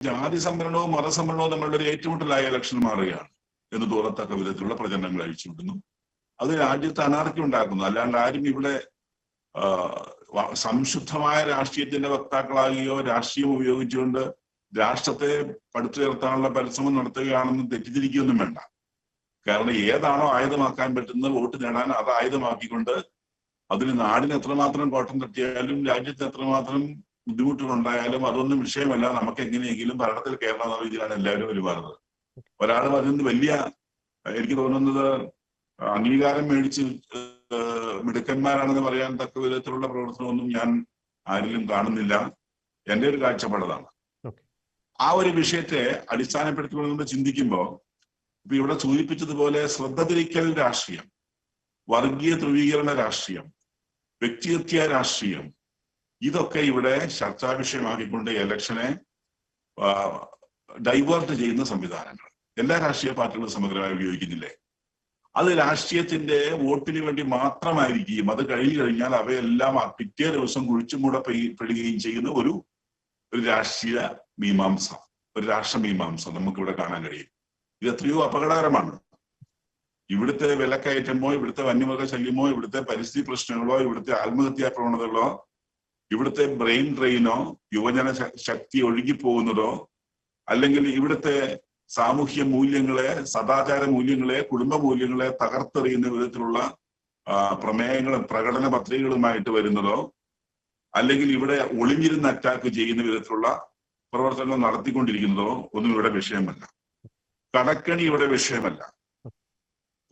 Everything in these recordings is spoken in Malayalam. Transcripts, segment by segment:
ജാതി സംവരണവും മതസംവരണവും തമ്മിലുള്ള ഒരു ഏറ്റുമുട്ടലായ ഇലക്ഷൻ മാറുകയാണ് എന്ന് തോന്നത്തക്ക വിധത്തിലുള്ള പ്രചരണങ്ങൾ അഴിച്ചുവിടുന്നു അത് രാജ്യത്ത് അനാർക്കി ഉണ്ടാക്കുന്നു. അല്ലാണ്ട് ആരും ഇവിടെ സംശുദ്ധമായ രാഷ്ട്രീയത്തിന്റെ വക്താക്കളാകുകയോ രാഷ്ട്രീയം ഉപയോഗിച്ചുകൊണ്ട് രാഷ്ട്രത്തെ പടുത്തുയർത്താനുള്ള പരിശ്രമം നടത്തുകയാണെന്ന് തെറ്റിദ്ധരിക്കുകയൊന്നും വേണ്ട. കാരണം ഏതാണോ ആയുധമാക്കാൻ പറ്റുന്നത് വോട്ട് നേടാൻ അത് ആയുധമാക്കിക്കൊണ്ട് അതിന് നാടിന് എത്രമാത്രം കോട്ടം തട്ടിയാലും രാജ്യത്ത് എത്രമാത്രം ബുദ്ധിമുട്ടുകൾ ഉണ്ടായാലും അതൊന്നും വിഷയമല്ല. നമുക്ക് എങ്ങനെയെങ്കിലും ഭരണത്തിൽ കയറണം എന്ന രീതിയിലാണ് എല്ലാവരും പെരുമാറുന്നത്. ഒരാൾ അതിന് വലിയ എനിക്ക് തോന്നുന്നത് അംഗീകാരം മേടിച്ച് മിടുക്കന്മാരാണെന്ന് പറയാൻ തക്ക വിധത്തിലുള്ള പ്രവർത്തനമൊന്നും ഞാൻ ആരിലും കാണുന്നില്ല. എന്റെ ഒരു കാഴ്ചപ്പാടതാണ്. ആ ഒരു വിഷയത്തെ അടിസ്ഥാനപ്പെടുത്തിക്കൊണ്ട് നമ്മൾ ചിന്തിക്കുമ്പോൾ ഇപ്പൊ ഇവിടെ സൂചിപ്പിച്ചതുപോലെ ശ്രദ്ധ തിരിക്കൽ രാഷ്ട്രീയം വർഗീയ ധ്രുവീകരണ രാഷ്ട്രീയം വ്യക്തിഹത്യ രാഷ്ട്രീയം ഇതൊക്കെ ഇവിടെ ചർച്ചാ വിഷയമാക്കിക്കൊണ്ട് ഇലക്ഷനെ ഡൈവേർട്ട് ചെയ്യുന്ന സംവിധാനങ്ങൾ. എല്ലാ രാഷ്ട്രീയ പാർട്ടികളും സമഗ്രമായി ഉപയോഗിക്കുന്നില്ലേ? അത് രാഷ്ട്രീയത്തിന്റെ വോട്ടിന് വേണ്ടി മാത്രമായിരിക്കുകയും അത് കഴിഞ്ഞു കഴിഞ്ഞാൽ അവയെല്ലാം ആ പിറ്റേ ദിവസം കുഴിച്ചുമൂടെ പെടുകയും ചെയ്യുന്ന ഒരു ഒരു രാഷ്ട്രീയ മീമാംസ ഒരു രാഷ്ട്രമീമാംസ നമുക്കിവിടെ കാണാൻ കഴിയും. ഇത് എത്രയോ അപകടകരമാണ്. ഇവിടുത്തെ വിലക്കയറ്റമോ ഇവിടുത്തെ വന്യമൃഗ ശല്യമോ ഇവിടുത്തെ പരിസ്ഥിതി പ്രശ്നങ്ങളോ ഇവിടുത്തെ ആത്മഹത്യാ പ്രവണതകളോ ഇവിടുത്തെ ബ്രെയിൻ ഡ്രെയിനോ യുവജന ശക്തി ഒഴുകിപ്പോകുന്നതോ അല്ലെങ്കിൽ ഇവിടുത്തെ സാമൂഹ്യ മൂല്യങ്ങളെ സദാചാര മൂല്യങ്ങളെ കുടുംബ മൂല്യങ്ങളെ തകർത്തെറിയുന്ന വിധത്തിലുള്ള പ്രമേയങ്ങളും പ്രകടന പത്രികകളുമായിട്ട് വരുന്നതോ അല്ലെങ്കിൽ ഇവിടെ ഒളിഞ്ഞിരുന്ന് അറ്റാക്ക് ചെയ്യുന്ന വിധത്തിലുള്ള പ്രവർത്തനങ്ങൾ നടത്തിക്കൊണ്ടിരിക്കുന്നതോ ഒന്നും ഇവിടെ വിഷയമല്ല. കടക്കണി ഇവിടെ വിഷയമല്ല.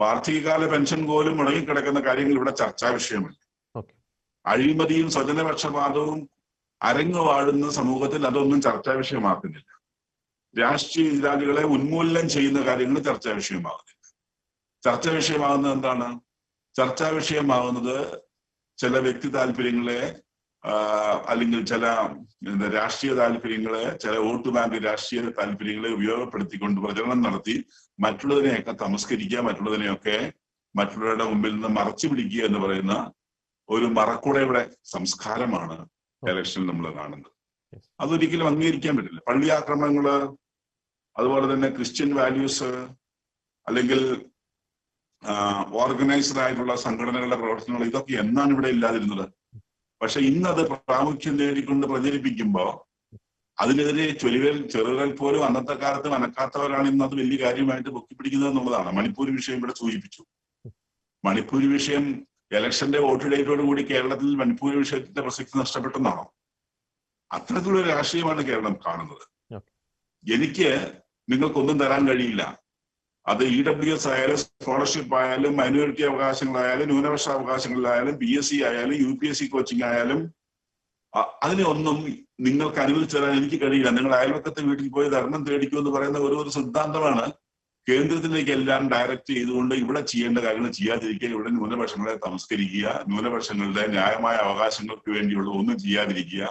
വാർഷികകാല പെൻഷൻ പോലും മുടങ്ങിക്കിടക്കുന്ന കാര്യങ്ങൾ ഇവിടെ ചർച്ചാ വിഷയമല്ല. അഴിമതിയും സ്വജനപക്ഷപാതവും അരങ്ങുവാഴുന്ന സമൂഹത്തിൽ അതൊന്നും ചർച്ചാ വിഷയമാക്കുന്നില്ല. രാഷ്ട്രീയ എതിരാളികളെ ഉന്മൂലനം ചെയ്യുന്ന കാര്യങ്ങൾ ചർച്ചാ വിഷയമാകുന്നില്ല ചർച്ചാ വിഷയമാകുന്നത് എന്താണ്? ചർച്ചാ വിഷയമാകുന്നത് ചില വ്യക്തി താല്പര്യങ്ങളെ അല്ലെങ്കിൽ ചില രാഷ്ട്രീയ താല്പര്യങ്ങളെ ചില വോട്ട് ബാങ്ക് രാഷ്ട്രീയ താല്പര്യങ്ങളെ ഉപയോഗപ്പെടുത്തിക്കൊണ്ട് പ്രചരണം നടത്തി മറ്റുള്ളതിനെയൊക്കെ തമസ്കരിക്കുക മറ്റുള്ളതിനെയൊക്കെ മറ്റുള്ളവരുടെ മുമ്പിൽ നിന്ന് മറച്ചു പിടിക്കുക എന്ന് പറയുന്ന ഒരു മറക്കുടയുടെ സംസ്കാരമാണ് ഇലക്ഷനിൽ നമ്മൾ കാണുന്നത്. അതൊരിക്കലും അംഗീകരിക്കാൻ പറ്റില്ല. പള്ളി ആക്രമണങ്ങൾ അതുപോലെ തന്നെ ക്രിസ്ത്യൻ വാല്യൂസ് അല്ലെങ്കിൽ ഓർഗനൈസ്ഡ് ആയിട്ടുള്ള സംഘടനകളുടെ പ്രവർത്തനങ്ങൾ ഇതൊക്കെ എന്നാണ് ഇവിടെ ഇല്ലാതിരുന്നത്. പക്ഷെ ഇന്നത് പ്രാമുഖ്യം നേടിക്കൊണ്ട് പ്രചരിപ്പിക്കുമ്പോ അതിനെതിരെ ചൊലിവൽ ചെറുകൾ പോലും അന്നത്തെ കാലത്ത് മനക്കാത്തവരാണ് ഇന്ന് അത് വലിയ കാര്യമായിട്ട് പൊക്കിപ്പിടിക്കുന്നത് എന്നുള്ളതാണ്. മണിപ്പൂർ വിഷയം ഇവിടെ സൂചിപ്പിച്ചു. മണിപ്പൂർ വിഷയം ഇലക്ഷന്റെ വോട്ട് ഡേറ്റോട് കൂടി കേരളത്തിൽ മണിപ്പൂർ വിഷയത്തിന്റെ പ്രസക്തി നഷ്ടപ്പെട്ടെന്നാണോ? അത്തരത്തിലുള്ള രാഷ്ട്രീയമാണ് കേരളം കാണുന്നത്. എനിക്ക് നിങ്ങൾക്കൊന്നും തരാൻ കഴിയില്ല. അത് ഇ ഡബ്ല്യു എസ് ആയാലും സ്കോളർഷിപ്പ് ആയാലും മൈനോറിറ്റി അവകാശങ്ങളായാലും ന്യൂനപക്ഷ അവകാശങ്ങളിലായാലും പി എസ് സി ആയാലും U P S C coaching ആയാലും അതിനെ ഒന്നും നിങ്ങൾക്ക് അനുവദിച്ചു തരാൻ എനിക്ക് കഴിയില്ല. നിങ്ങൾ അയൽവക്കത്തെ വീട്ടിൽ പോയി ധർമ്മം തേടിക്കൂ എന്ന് പറയുന്ന ഒരു ഒരു സിദ്ധാന്തമാണ് കേന്ദ്രത്തിലേക്ക് എല്ലാം ഡയറക്റ്റ് ചെയ്തുകൊണ്ട് ഇവിടെ ചെയ്യേണ്ട കാര്യങ്ങൾ ചെയ്യാതിരിക്കുക ഇവിടെ ന്യൂനപക്ഷങ്ങളെ തമസ്കരിക്കുക ന്യൂനപക്ഷങ്ങളുടെ ന്യായമായ അവകാശങ്ങൾക്ക് വേണ്ടിയുള്ള ഒന്നും ചെയ്യാതിരിക്കുക.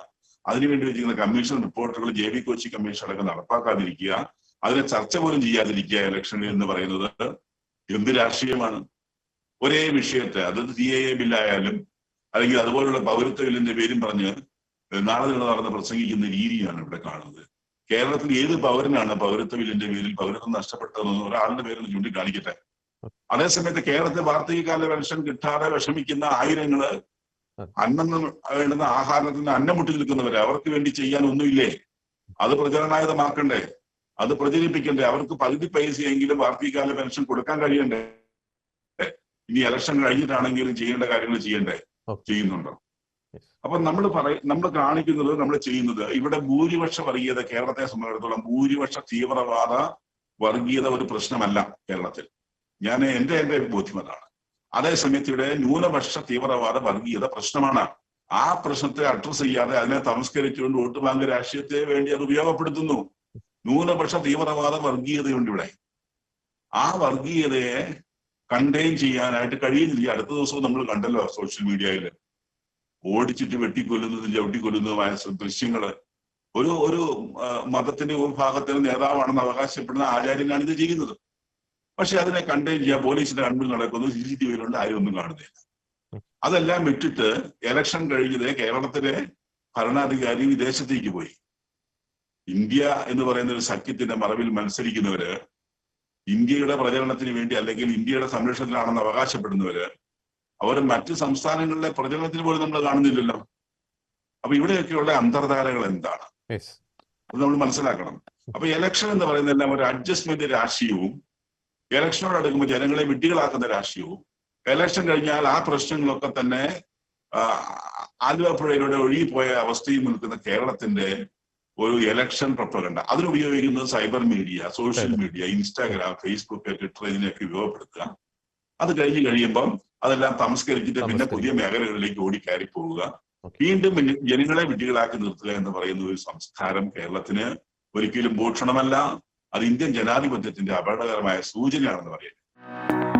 അതിനുവേണ്ടി വെച്ചിരിക്കുന്ന കമ്മീഷൻ റിപ്പോർട്ടുകൾ ജെ വി കൊച്ചി കമ്മീഷൻ അടക്കം നടപ്പാക്കാതിരിക്കുക. അതിനെ ചർച്ച പോലും ചെയ്യാതിരിക്കുക ഇലക്ഷനിൽ എന്ന് പറയുന്നത് എന്ത് രാഷ്ട്രീയമാണ്? ഒരേ വിഷയത്തെ അത് സി എ എ ബില്ലായാലും അല്ലെങ്കിൽ അതുപോലുള്ള പൗരത്വ ബില്ലിന്റെ പേരും പറഞ്ഞ് നാളെ നടന്ന് പ്രസംഗിക്കുന്ന രീതിയാണ് ഇവിടെ കാണുന്നത്. കേരളത്തിൽ ഏത് പൗരനാണ് പൗരത്വ ബില്ലിന്റെ പേരിൽ പൗരത്വം നഷ്ടപ്പെട്ടതെന്ന് ഒരാളുടെ പേരിൽ ചൂണ്ടിക്കാണിക്കട്ടെ. അതേസമയത്ത് കേരളത്തിൽ വാർദ്ധക്യകാല പെൻഷൻ കിട്ടാതെ വിഷമിക്കുന്ന ആയിരങ്ങൾ അന്നം വേണ്ടുന്ന ആഹാരത്തിന് അന്നം മുട്ടി നിൽക്കുന്നവര് അവർക്ക് വേണ്ടി ചെയ്യാൻ ഒന്നുമില്ലേ? അത് പ്രചരണായുധമാക്കണ്ടേ അത് പ്രചരിപ്പിക്കണ്ടേ? അവർക്ക് പകുതി പൈസയെങ്കിലും വാർഷികകാല പെൻഷൻ കൊടുക്കാൻ കഴിയണ്ടേ? ഇനി ഇലക്ഷൻ കഴിഞ്ഞിട്ടാണെങ്കിലും ചെയ്യേണ്ട കാര്യങ്ങൾ ചെയ്യണ്ടേ. ചെയ്യുന്നുണ്ടോ. അപ്പൊ നമ്മൾ പറയ നമ്മൾ കാണിക്കുന്നത് നമ്മൾ ചെയ്യുന്നത് ഇവിടെ ഭൂരിപക്ഷ വർഗീയത കേരളത്തെ സംബന്ധിച്ചിടത്തോളം ഭൂരിപക്ഷ തീവ്രവാദ വർഗീയത ഒരു പ്രശ്നമല്ല കേരളത്തിൽ. ഞാൻ എന്റെ എന്റെ ബോധ്യം അതാണ് അതേസമയത്ത് ഇവിടെ ന്യൂനപക്ഷ തീവ്രവാദ വർഗീയത പ്രശ്നമാണ്. ആ പ്രശ്നത്തെ അഡ്രസ് ചെയ്യാതെ അതിനെ തമസ്കരിച്ചുകൊണ്ട് വോട്ട് ബാങ്ക് രാഷ്ട്രീയത്തെ വേണ്ടി അത് ഉപയോഗപ്പെടുത്തുന്നു. ന്യൂനപക്ഷ തീവ്രവാദ വർഗീയതയുണ്ട് ഇവിടെ. ആ വർഗീയതയെ കണ്ടെയ്ൻ ചെയ്യാനായിട്ട് കഴിയുന്നില്ല. അടുത്ത ദിവസവും നമ്മൾ കണ്ടല്ലോ സോഷ്യൽ മീഡിയയിൽ ഓടിച്ചിട്ട് വെട്ടിക്കൊല്ലുന്നതും ചവിട്ടിക്കൊല്ലുന്നതുമായ ദൃശ്യങ്ങൾ. ഒരു ഒരു മതത്തിന്റെ ഒരു ഭാഗത്തിന് നേതാവാണെന്ന് അവകാശപ്പെടുന്ന ആചാര്യനാണ് ഇത് ചെയ്യുന്നത്. പക്ഷെ അതിനെ കണ്ടെയ്ൻ ചെയ്യാൻ പോലീസിന്റെ കൺമുന്നിൽ നടക്കുന്നു. സി സി ടി വിയിലുണ്ട്. ആരും ഒന്നും കാണുന്നില്ല അതെല്ലാം വിട്ടിട്ട് ഇലക്ഷൻ കഴിഞ്ഞത് കേരളത്തിലെ ഭരണാധികാരി വിദേശത്തേക്ക് പോയി. ഇന്ത്യ എന്ന് പറയുന്ന ഒരു സഖ്യത്തിന്റെ മറവിൽ മത്സരിക്കുന്നവര് ഇന്ത്യയുടെ പ്രചരണത്തിന് വേണ്ടി അല്ലെങ്കിൽ ഇന്ത്യയുടെ സംരക്ഷണത്തിലാണെന്ന് അവകാശപ്പെടുന്നവര് അവർ മറ്റു സംസ്ഥാനങ്ങളിലെ പ്രചരണത്തിന് പോലും നമ്മൾ കാണുന്നില്ലല്ലോ. അപ്പൊ ഇവിടെയൊക്കെയുള്ള അന്തർധാരകൾ എന്താണ്? അത് നമ്മൾ മനസ്സിലാക്കണം. അപ്പൊ ഇലക്ഷൻ എന്ന് പറയുന്ന എല്ലാം ഒരു അഡ്ജസ്റ്റ്മെന്റ് രാഷ്ട്രീയവും ഇലക്ഷനോട് അടുക്കുമ്പോൾ ജനങ്ങളെ വിഡ്ഢികളാക്കുന്ന രാഷ്ട്രീയവും ഇലക്ഷൻ കഴിഞ്ഞാൽ ആ പ്രശ്നങ്ങളൊക്കെ തന്നെ ആലുവപ്പുഴയിലൂടെ ഒഴുകിപ്പോയ അവസ്ഥയും നിൽക്കുന്ന കേരളത്തിന്റെ ഒരു election propaganda അതിനുപയോഗിക്കുന്നത് cyber media social media Instagram Facebook Twitter ഇതിനെയൊക്കെ ഉപയോഗപ്പെടുത്തുക. അത് കഴിഞ്ഞ് കഴിയുമ്പം അതെല്ലാം തമസ്കരിച്ചിട്ട് പിന്നെ. പുതിയ മേഖലകളിലേക്ക് കയറി പോവുക. വീണ്ടും ജനങ്ങളെ വിഡ്ഢികളാക്കി നിർത്തുക എന്ന് പറയുന്ന ഒരു സംസ്കാരം കേരളത്തിന് ഒരിക്കലും ഭൂഷണമല്ല. അത് ഇന്ത്യൻ ജനാധിപത്യത്തിന്റെ അപകടകരമായ സൂചനയാണെന്ന് പറയുന്നത്